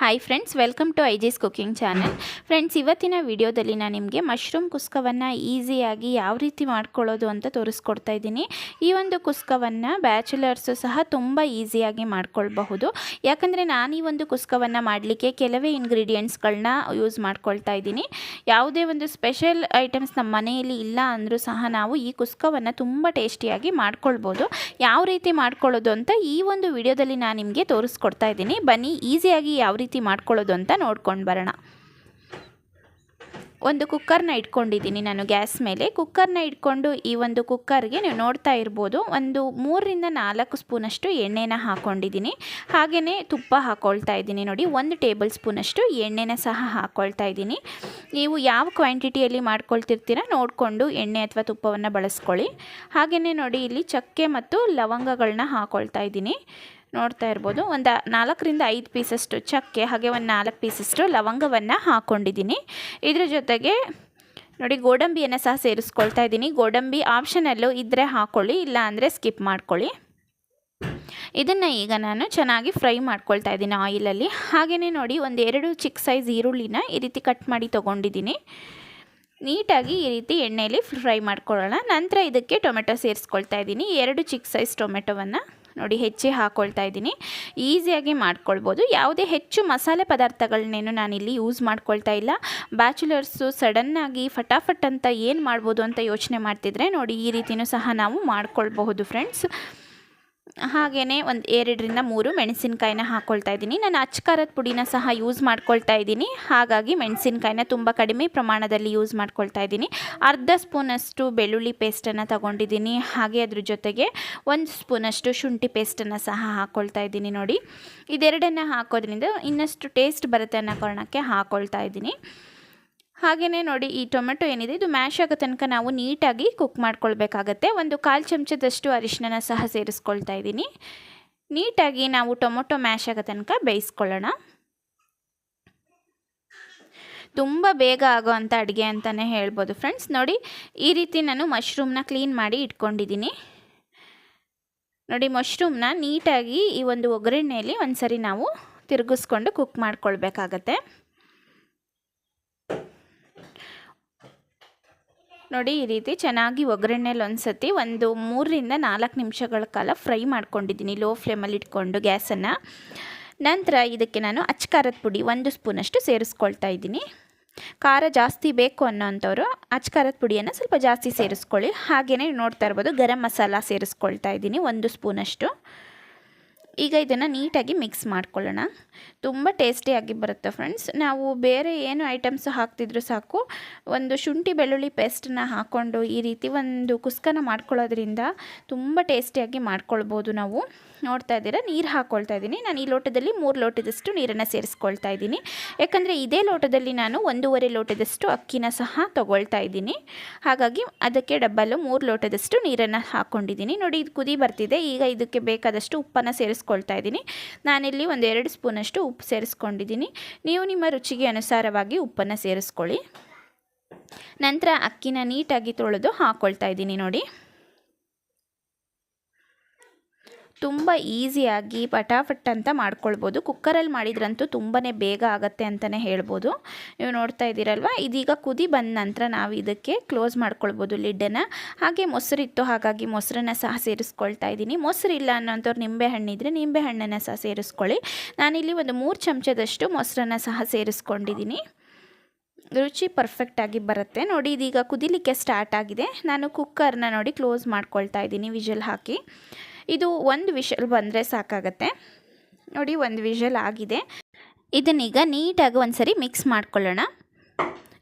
Hi friends welcome to IG's cooking channel friends ಇವತ್ತಿನ ವಿಡಿಯೋದಲ್ಲಿ ನಾನು ನಿಮಗೆ ಮಶ್ರೂಮ್ ಕುಸ್ಕವನ್ನು ಈಸಿಯಾಗಿ ಯಾವ ರೀತಿ ಮಾಡ್ಕೊಳ್ಳೋದು ಅಂತ ತೋರಿಸ್ಕೊಡ್ತಾ ಇದ್ದೀನಿ. ಈ ಒಂದು ಕುಸ್ಕವನ್ನು ಬ್ಯಾಚುಲರ್ಸು ಸಹ ತುಂಬ ಈಸಿಯಾಗಿ ಮಾಡ್ಕೊಳ್ಬಹುದು. ಯಾಕಂದರೆ ನಾನು ಈ ಒಂದು ಕುಸ್ಕವನ್ನು ಮಾಡಲಿಕ್ಕೆ ಕೆಲವೇ ಇಂಗ್ರೀಡಿಯೆಂಟ್ಸ್ಗಳನ್ನ ಯೂಸ್ ಮಾಡ್ಕೊಳ್ತಾ ಇದ್ದೀನಿ. ಯಾವುದೇ ಒಂದು ಸ್ಪೆಷಲ್ ಐಟಮ್ಸ್ ನಮ್ಮ ಮನೆಯಲ್ಲಿ ಇಲ್ಲ ಅಂದರೂ ಸಹ ನಾವು ಈ ಕುಸ್ಕವನ್ನು ತುಂಬ ಟೇಸ್ಟಿಯಾಗಿ ಮಾಡ್ಕೊಳ್ಬೋದು ಯಾವ ರೀತಿ ಮಾಡ್ಕೊಳ್ಳೋದು ಅಂತ ಈ ಒಂದು ವಿಡಿಯೋದಲ್ಲಿ ನಾನು ನಿಮಗೆ ತೋರಿಸ್ಕೊಡ್ತಾ ಇದ್ದೀನಿ. ಬನ್ನಿ ಈಸಿಯಾಗಿ ಯಾವ ಮಾಡ್ಕೊಳ್ಳೋದು ಅಂತ ನೋಡ್ಕೊಂಡು ಬರೋಣ. ಒಂದು ಕುಕ್ಕರ್ನ ಇಟ್ಕೊಂಡಿದ್ದೀನಿ ನಾನು ಗ್ಯಾಸ್ ಮೇಲೆ. ಕುಕ್ಕರ್ನ ಇಟ್ಕೊಂಡು ಈ ಒಂದು ಕುಕ್ಕರ್ಗೆ ನೀವು ನೋಡ್ತಾ ಇರ್ಬೋದು, ಒಂದು ಮೂರರಿಂದ ನಾಲ್ಕು ಸ್ಪೂನಷ್ಟು ಎಣ್ಣೆನ ಹಾಕ್ಕೊಂಡಿದ್ದೀನಿ ಹಾಗೆಯೇ ತುಪ್ಪ ಹಾಕ್ಕೊಳ್ತಾ ಇದ್ದೀನಿ ನೋಡಿ, ಒಂದು ಟೇಬಲ್ ಸ್ಪೂನಷ್ಟು ಎಣ್ಣೆನ ಸಹ ಹಾಕ್ಕೊಳ್ತಾ ಇದ್ದೀನಿ. ನೀವು ಯಾವ ಕ್ವಾಂಟಿಟಿಯಲ್ಲಿ ಮಾಡ್ಕೊಳ್ತಿರ್ತೀರ ನೋಡಿಕೊಂಡು ಎಣ್ಣೆ ಅಥವಾ ತುಪ್ಪವನ್ನು ಬಳಸ್ಕೊಳ್ಳಿ. ಹಾಗೆಯೇ ನೋಡಿ, ಇಲ್ಲಿ ಚಕ್ಕೆ ಮತ್ತು ಲವಂಗಗಳನ್ನ ಹಾಕ್ಕೊಳ್ತಾ ಇದ್ದೀನಿ. ನೋಡ್ತಾ ಇರ್ಬೋದು. ಒಂದು ನಾಲ್ಕರಿಂದ ಐದು ಪೀಸಷ್ಟು ಚಕ್ಕೆ, ಹಾಗೆ ಒಂದು ನಾಲ್ಕು ಪೀಸಷ್ಟು ಲವಂಗವನ್ನು ಹಾಕ್ಕೊಂಡಿದ್ದೀನಿ ಇದ್ರ ಜೊತೆಗೆ ನೋಡಿ ಗೋಡಂಬಿಯನ್ನು ಸಹ ಸೇರಿಸ್ಕೊಳ್ತಾ ಇದ್ದೀನಿ. ಗೋಡಂಬಿ ಆಪ್ಷನಲ್ಲೂ ಇದ್ದರೆ ಹಾಕ್ಕೊಳ್ಳಿ ಇಲ್ಲ ಅಂದರೆ ಸ್ಕಿಪ್ ಮಾಡ್ಕೊಳ್ಳಿ. ಇದನ್ನು ಈಗ ನಾನು ಚೆನ್ನಾಗಿ ಫ್ರೈ ಮಾಡ್ಕೊಳ್ತಾ ಇದ್ದೀನಿ ಆಯಿಲಲ್ಲಿ. ಹಾಗೆಯೇ ನೋಡಿ ಒಂದು ಎರಡು ಚಿಕ್ಕ ಸೈಜ್ ಈರುಳ್ಳಿನ ಈ ರೀತಿ ಕಟ್ ಮಾಡಿ ತೊಗೊಂಡಿದ್ದೀನಿ. ನೀಟಾಗಿ ಈ ರೀತಿ ಎಣ್ಣೆಯಲ್ಲಿ ಫ್ರೈ ಮಾಡ್ಕೊಳ್ಳೋಣ. ನಂತರ ಇದಕ್ಕೆ ಟೊಮೆಟೊ ಸೇರಿಸ್ಕೊಳ್ತಾ ಇದ್ದೀನಿ. ಎರಡು ಚಿಕ್ಕ ಸೈಜ್ ಟೊಮೆಟೊವನ್ನು. ನೋಡಿ ಹೆಚ್ಚಿ ಹಾಕ್ಕೊಳ್ತಾ ಇದ್ದೀನಿ. ಈಸಿಯಾಗಿ ಮಾಡ್ಕೊಳ್ಬೋದು. ಯಾವುದೇ ಹೆಚ್ಚು ಮಸಾಲೆ ಪದಾರ್ಥಗಳನ್ನೇನು ನಾನಿಲ್ಲಿ ಯೂಸ್ ಮಾಡ್ಕೊಳ್ತಾ ಇಲ್ಲ. ಬ್ಯಾಚುಲರ್ಸು ಸಡನ್ನಾಗಿ ಫಟಾಫಟ್ ಅಂತ ಏನು ಮಾಡ್ಬೋದು ಅಂತ ಯೋಚನೆ ಮಾಡ್ತಿದ್ರೆ ನೋಡಿ ಈ ರೀತಿಯೂ ಸಹ ನಾವು ಮಾಡ್ಕೊಳ್ಬಹುದು ಫ್ರೆಂಡ್ಸ್. ಹಾಗೆಯೇ ಒಂದು ಎರಡರಿಂದ ಮೂರು ಮೆಣಸಿನಕಾಯಿನ ಹಾಕ್ಕೊಳ್ತಾ ಇದ್ದೀನಿ. ನಾನು ಅಚ್ಚಕಾರದ ಪುಡಿನ ಸಹ ಯೂಸ್ ಮಾಡ್ಕೊಳ್ತಾ ಇದ್ದೀನಿ. ಹಾಗಾಗಿ ಮೆಣಸಿನಕಾಯಿನ ತುಂಬ ಕಡಿಮೆ ಪ್ರಮಾಣದಲ್ಲಿ ಯೂಸ್ ಮಾಡ್ಕೊಳ್ತಾ ಇದ್ದೀನಿ. ಅರ್ಧ ಸ್ಪೂನಷ್ಟು ಬೆಳ್ಳುಳ್ಳಿ ಪೇಸ್ಟನ್ನು ತಗೊಂಡಿದ್ದೀನಿ. ಹಾಗೆ ಅದ್ರ ಜೊತೆಗೆ ಒಂದು ಸ್ಪೂನಷ್ಟು ಶುಂಠಿ ಪೇಸ್ಟನ್ನು ಸಹ ಹಾಕ್ಕೊಳ್ತಾ ಇದ್ದೀನಿ ನೋಡಿ. ಇದೆರಡನ್ನು ಹಾಕೋದ್ರಿಂದ ಇನ್ನಷ್ಟು ಟೇಸ್ಟ್ ಬರುತ್ತೆ ಅನ್ನೋ ಕಾರಣಕ್ಕೆ ಹಾಕ್ಕೊಳ್ತಾ ಇದ್ದೀನಿ. ಹಾಗೆಯೇ ನೋಡಿ ಈ ಟೊಮೆಟೊ ಏನಿದೆ, ಇದು ಮ್ಯಾಶ್ ಆಗೋ ತನಕ ನಾವು ನೀಟಾಗಿ ಕುಕ್ ಮಾಡ್ಕೊಳ್ಬೇಕಾಗತ್ತೆ. ಒಂದು ಕಾಲು ಚಮಚದಷ್ಟು ಅರಿಶಿನ ಸಹ ಸೇರಿಸ್ಕೊಳ್ತಾ ಇದ್ದೀನಿ. ನೀಟಾಗಿ ನಾವು ಟೊಮೊಟೊ ಮ್ಯಾಶ್ ಆಗೋ ತನಕ ಬೇಯಿಸ್ಕೊಳ್ಳೋಣ. ತುಂಬ ಬೇಗ ಆಗೋ ಅಂಥ ಅಡುಗೆ ಅಂತಲೇ ಹೇಳ್ಬೋದು ಫ್ರೆಂಡ್ಸ್ ನೋಡಿ, ಈ ರೀತಿ ನಾನು ಮಶ್ರೂಮ್ನ ಕ್ಲೀನ್ ಮಾಡಿ ಇಟ್ಕೊಂಡಿದ್ದೀನಿ. ನೋಡಿ ಮಶ್ರೂಮ್ನ ನೀಟಾಗಿ ಈ ಒಂದು ಒಗ್ಗರಣೆಯಲ್ಲಿ ಒಂದು ಸರಿ ನಾವು ತಿರುಗಿಸ್ಕೊಂಡು ಕುಕ್ ಮಾಡ್ಕೊಳ್ಬೇಕಾಗತ್ತೆ. ನೋಡಿ ಈ ರೀತಿ ಚೆನ್ನಾಗಿ ಒಗ್ಗರಣೆಯಲ್ಲಿ ಒಂದು ಸತಿ ಒಂದು ಮೂರರಿಂದ ನಾಲ್ಕು ನಿಮಿಷಗಳ ಕಾಲ ಫ್ರೈ ಮಾಡ್ಕೊಂಡಿದ್ದೀನಿ ಲೋ ಫ್ಲೇಮಲ್ಲಿ ಇಟ್ಕೊಂಡು ಗ್ಯಾಸನ್ನು. ನಂತರ ಇದಕ್ಕೆ ನಾನು ಅಚ್ಕಾರದ ಪುಡಿ ಒಂದು ಸ್ಪೂನಷ್ಟು ಸೇರಿಸ್ಕೊಳ್ತಾ ಇದ್ದೀನಿ. ಖಾರ ಜಾಸ್ತಿ ಬೇಕು ಅನ್ನೋಂಥವ್ರು ಅಚ್ಕಾರದ ಪುಡಿಯನ್ನು ಸ್ವಲ್ಪ ಜಾಸ್ತಿ ಸೇರಿಸ್ಕೊಳ್ಳಿ. ಹಾಗೆಯೇ ನೋಡ್ತಾ ಇರ್ಬೋದು ಗರಂ ಮಸಾಲ ಸೇರಿಸ್ಕೊಳ್ತಾ ಇದ್ದೀನಿ ಒಂದು ಸ್ಪೂನಷ್ಟು. ಈಗ ಇದನ್ನು ನೀಟಾಗಿ ಮಿಕ್ಸ್ ಮಾಡ್ಕೊಳ್ಳೋಣ. ತುಂಬ ಟೇಸ್ಟಿಯಾಗಿ ಬರುತ್ತೆ ಫ್ರೆಂಡ್ಸ್ ನಾವು ಬೇರೆ ಏನು ಐಟಮ್ಸ್ ಹಾಕ್ತಿದ್ರು ಸಾಕು. ಒಂದು ಶುಂಠಿ ಬೆಳ್ಳುಳ್ಳಿ ಪೇಸ್ಟನ್ನು ಹಾಕ್ಕೊಂಡು ಈ ರೀತಿ ಒಂದು ಕುಸ್ಕನ ಮಾಡ್ಕೊಳ್ಳೋದ್ರಿಂದ ತುಂಬ ಟೇಸ್ಟಿಯಾಗಿ ಮಾಡ್ಕೊಳ್ಬೋದು ನಾವು. ನೋಡ್ತಾ ಇದ್ದೀರಾ? ನೀರು ಹಾಕ್ಕೊಳ್ತಾ ಇದ್ದೀನಿ. ನಾನು ಈ ಲೋಟದಲ್ಲಿ ಮೂರು ಲೋಟದಷ್ಟು ನೀರನ್ನು ಸೇರಿಸ್ಕೊಳ್ತಾ ಇದ್ದೀನಿ. ಯಾಕಂದರೆ ಇದೇ ಲೋಟದಲ್ಲಿ ನಾನು ಒಂದೂವರೆ ಲೋಟದಷ್ಟು ಅಕ್ಕಿನ ಸಹ ತೊಗೊಳ್ತಾ ಇದ್ದೀನಿ. ಹಾಗಾಗಿ ಅದಕ್ಕೆ ಡಬ್ಬಲು ಮೂರು ಲೋಟದಷ್ಟು ನೀರನ್ನು ಹಾಕ್ಕೊಂಡಿದ್ದೀನಿ ನೋಡಿ, ಇದು ಕುದಿ ಬರ್ತಿದೆ. ಈಗ ಇದಕ್ಕೆ ಬೇಕಾದಷ್ಟು ಉಪ್ಪನ್ನು ಸೇರಿಸ್ಕೊಳ್ತಾ ಇದ್ದೀನಿ. ನಾನಿಲ್ಲಿ ಎರಡು ಸ್ಪೂನಷ್ಟು ಉಪ್ಪು ಸೇರಿಸ್ಕೊಂಡಿದ್ದೀನಿ. ನೀವು ನಿಮ್ಮ ರುಚಿಗೆ ಅನುಸಾರವಾಗಿ ಉಪ್ಪನ್ನು ಸೇರಿಸ್ಕೊಳ್ಳಿ. ನಂತರ ಅಕ್ಕಿನ ನೀಟಾಗಿ ತೊಳೆದು ಹಾಕ್ಕೊಳ್ತಾ ಇದ್ದೀನಿ ನೋಡಿ. ತುಂಬ ಈಸಿಯಾಗಿ ಪಟಾಫಟ್ ಅಂತ ಮಾಡ್ಕೊಳ್ಬೋದು. ಕುಕ್ಕರಲ್ಲಿ ಮಾಡಿದ್ರಂತೂ ತುಂಬಾ ಬೇಗ ಆಗುತ್ತೆ ಅಂತಲೇ ಹೇಳ್ಬೋದು. ನೀವು ನೋಡ್ತಾ ಇದ್ದೀರಲ್ವ? ಇದೀಗ ಕುದಿ ಬಂದ ನಂತರ ನಾವು ಇದಕ್ಕೆ ಕ್ಲೋಸ್ ಮಾಡ್ಕೊಳ್ಬೋದು ಲಿಡ್ಡನ್ನು ಹಾಗೆ ಮೊಸರಿತ್ತು, ಹಾಗಾಗಿ ಮೊಸರನ್ನು ಸಹ ಸೇರಿಸ್ಕೊಳ್ತಾ ಇದ್ದೀನಿ. ಮೊಸರಿಲ್ಲ ಅನ್ನೋಂಥವ್ರು ನಿಂಬೆ ಹಣ್ಣಿದ್ರೆ ನಿಂಬೆ ಹಣ್ಣನ್ನು ಸಹ ಸೇರಿಸ್ಕೊಳ್ಳಿ. ನಾನಿಲ್ಲಿ ಒಂದು ಮೂರು ಚಮಚದಷ್ಟು ಮೊಸರನ್ನ ಸಹ ಸೇರಿಸ್ಕೊಂಡಿದ್ದೀನಿ. ರುಚಿ ಪರ್ಫೆಕ್ಟಾಗಿ ಬರುತ್ತೆ. ನೋಡಿ, ಇದೀಗ ಕುದಿಲಿಕ್ಕೆ ಸ್ಟಾರ್ಟ್ ಆಗಿದೆ. ನಾನು ಕುಕ್ಕರ್ನ ನೋಡಿ ಕ್ಲೋಸ್ ಮಾಡ್ಕೊಳ್ತಾ ಇದ್ದೀನಿ, ವಿಜಲ್ ಹಾಕಿ. ಇದು ಒಂದು ವಿಷಲ್ ಬಂದರೆ ಸಾಕಾಗತ್ತೆ. ನೋಡಿ, ಒಂದು ವಿಷಲ್ ಆಗಿದೆ. ಇದನ್ನೀಗ ನೀಟಾಗಿ ಒಂದು ಸರಿ ಮಿಕ್ಸ್ ಮಾಡ್ಕೊಳ್ಳೋಣ.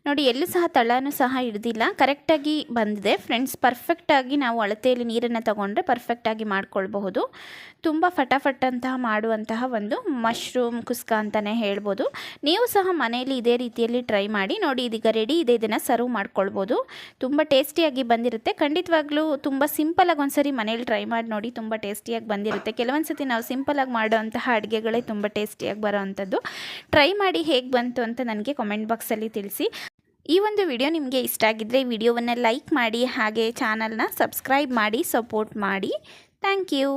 ನೋಡಿ, ಎಲ್ಲೂ ಸಹ ತಳನೂ ಸಹ ಹಿಡ್ದಿಲ್ಲ. ಕರೆಕ್ಟಾಗಿ ಬಂದಿದೆ. ಫ್ರೆಂಡ್ಸ್ ಪರ್ಫೆಕ್ಟಾಗಿ ನಾವು ಅಳತೆಯಲ್ಲಿ ನೀರನ್ನು ತಗೊಂಡ್ರೆ ಪರ್ಫೆಕ್ಟಾಗಿ ಮಾಡ್ಕೊಳ್ಬಹುದು. ತುಂಬ ಫಟಾಫಟ್ ಅಂತಹ ಮಾಡುವಂತಹ ಒಂದು ಮಶ್ರೂಮ್ ಕುಸ್ಕ ಅಂತಲೇ ಹೇಳ್ಬೋದು. ನೀವು ಸಹ ಮನೆಯಲ್ಲಿ ಇದೇ ರೀತಿಯಲ್ಲಿ ಟ್ರೈ ಮಾಡಿ, ನೋಡಿ, ಇದೀಗ ರೆಡಿ ಇದೆ ಇದನ್ನು ಸರ್ವ್ ಮಾಡ್ಕೊಳ್ಬೋದು. ತುಂಬ ಟೇಸ್ಟಿಯಾಗಿ ಬಂದಿರುತ್ತೆ. ಖಂಡಿತವಾಗ್ಲೂ ತುಂಬ ಸಿಂಪಲಾಗಿ ಒಂದ್ಸರಿ ಮನೇಲಿ ಟ್ರೈ ಮಾಡಿ ನೋಡಿ, ತುಂಬ ಟೇಸ್ಟಿಯಾಗಿ ಬಂದಿರುತ್ತೆ. ಕೆಲವೊಂದು ಸತಿ ನಾವು ಸಿಂಪಲಾಗಿ ಮಾಡುವಂತಹ ಅಡುಗೆಗಳೇ ತುಂಬ ಟೇಸ್ಟಿಯಾಗಿ ಬರೋ ಅಂಥದ್ದು ಟ್ರೈ ಮಾಡಿ ಹೇಗೆ ಬಂತು ಅಂತ ನನಗೆ ಕಾಮೆಂಟ್ ಬಾಕ್ಸಲ್ಲಿ ತಿಳಿಸಿ. ಈ ಒಂದು ವಿಡಿಯೋ ನಿಮಗೆ ಇಷ್ಟ ಆಗಿದ್ದರೆ ವಿಡಿಯೋವನ್ನು ಲೈಕ್ ಮಾಡಿ ಹಾಗೆ ಚಾನಲ್ನ ಸಬ್ಸ್ಕ್ರೈಬ್ ಮಾಡಿ ಸಪೋರ್ಟ್ ಮಾಡಿ. Thank you.